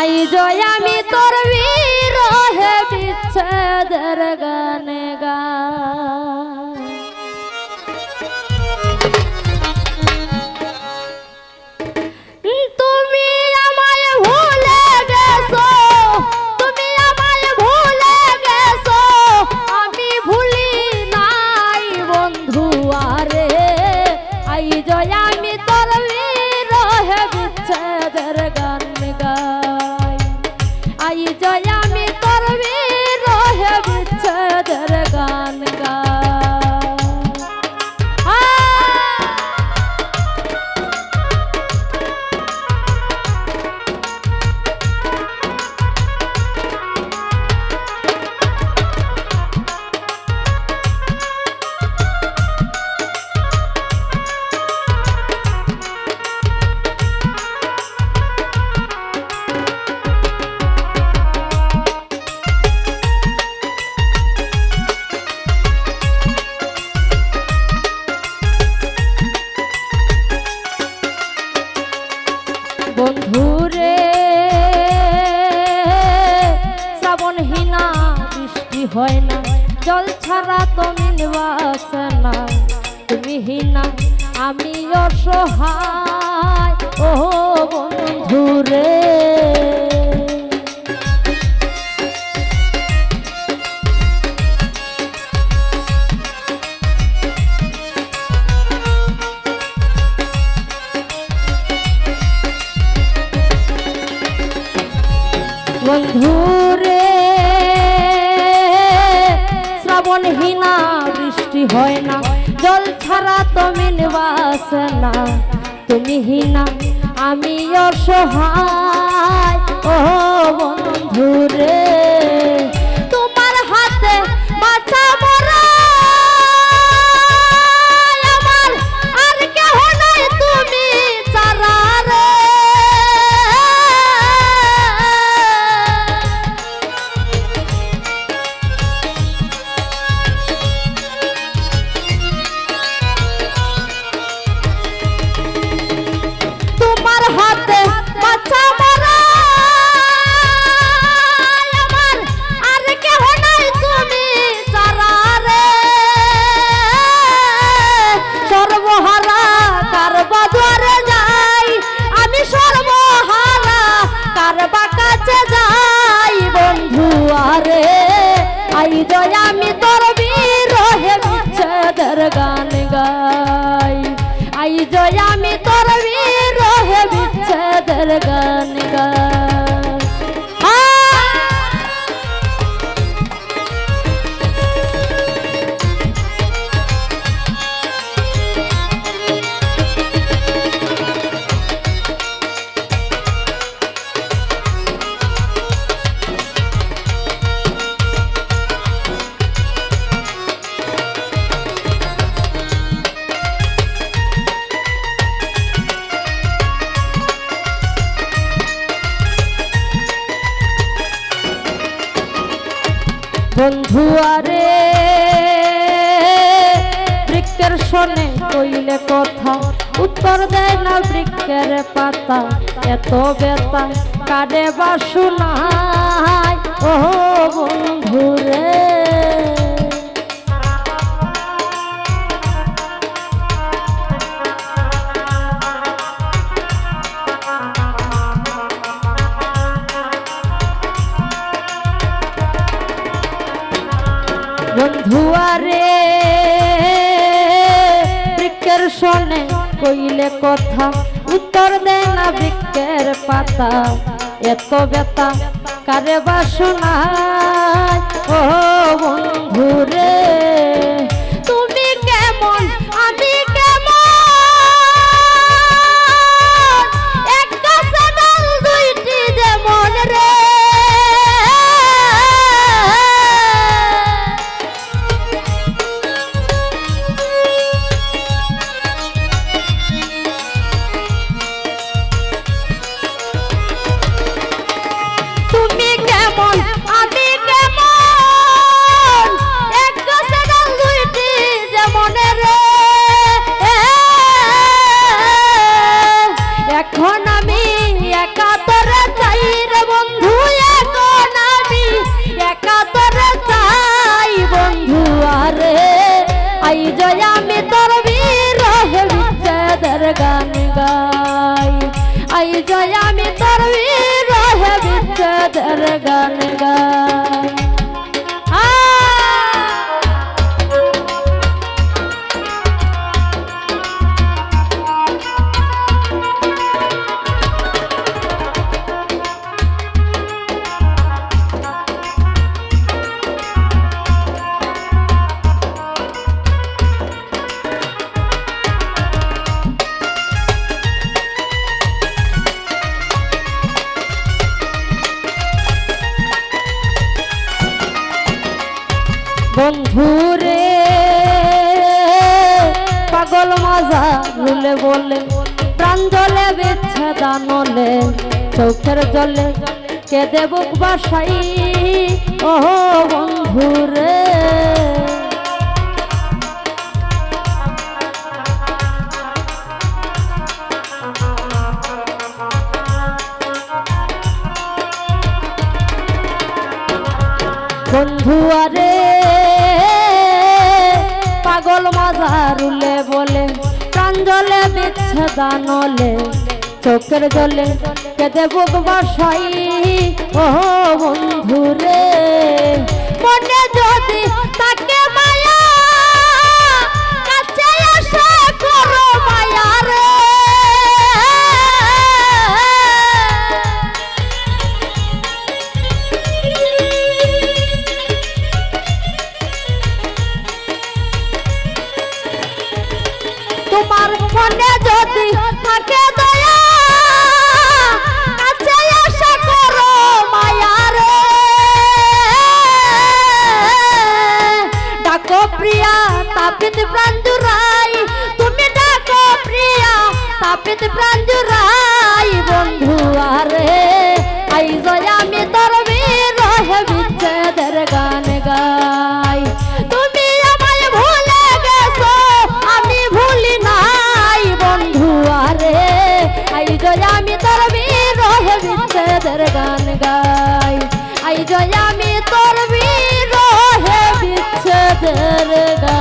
I জয় আমি তোর বিরহে বিচ্ছেদের গানে গা। তুমি বন্ধুরে শ্রাবণ হিনা বৃষ্টি হয় না, জল ছাড়া তুমি মিলবাসে না তুমি হীনা, আমি অসহায়। ও বন্ধুরে বন্ধুরে শ্রাবণ হিনা বৃষ্টি হয় না, জল ছাড়া তুমি নিবাস না। তুমি হীনা, আমি অসহায়। ও গান গাই। আই জয় আমি তোর বিরহে বিচ্ছেদের গান। বন্ধু আরে বৃক্ষের শোনে কইলে কথা, উত্তর দেয় না বৃক্ষের পাতা। এত বেতা কাটে বা শোনায় ও বন্ধু। বন্ধুয়ারে, বৃক্ষের শোনে কইলে কথা, উত্তর দেয় না বৃক্ষের পাতা। এত বেতা কারে বা শোনায়? ও বন্ধুরে আই জয় আমি তোর বীর বিচ্ছেদের গান গাই আই জয় আমি তোর বীর বিচ্ছেদের গান গাই মাজা রুলে বলে প্রাণ জলে বিচ্ছেদানলে চোখের জলে কে দেব বাসাই। ও বন্ধুরে। বন্ধু আরে পাগল মাঝারুলে প্রাণ জলে বিচ্ছেদানলে চোখের জলে কেঁদে বুক বাসাই। ও বন্ধুরে মনে যদি তাকে তাপিত প্রাণ জুড়াই তুমি ডাকো প্রিয়া, তাপিত প্রাণ জুড়াই বন্ধু আরে, আই আমি তরবি রহে বিচ্ছেদের গান গাই। তুমি আমায় ভুলে গেছো, আমি ভুলি নাই, বন্ধু আরে, আই জয় আমি তরবি রহে বিচ্ছেদের গান গাই। আই জয় আমি তরবি রহে বিচ্ছেদের গান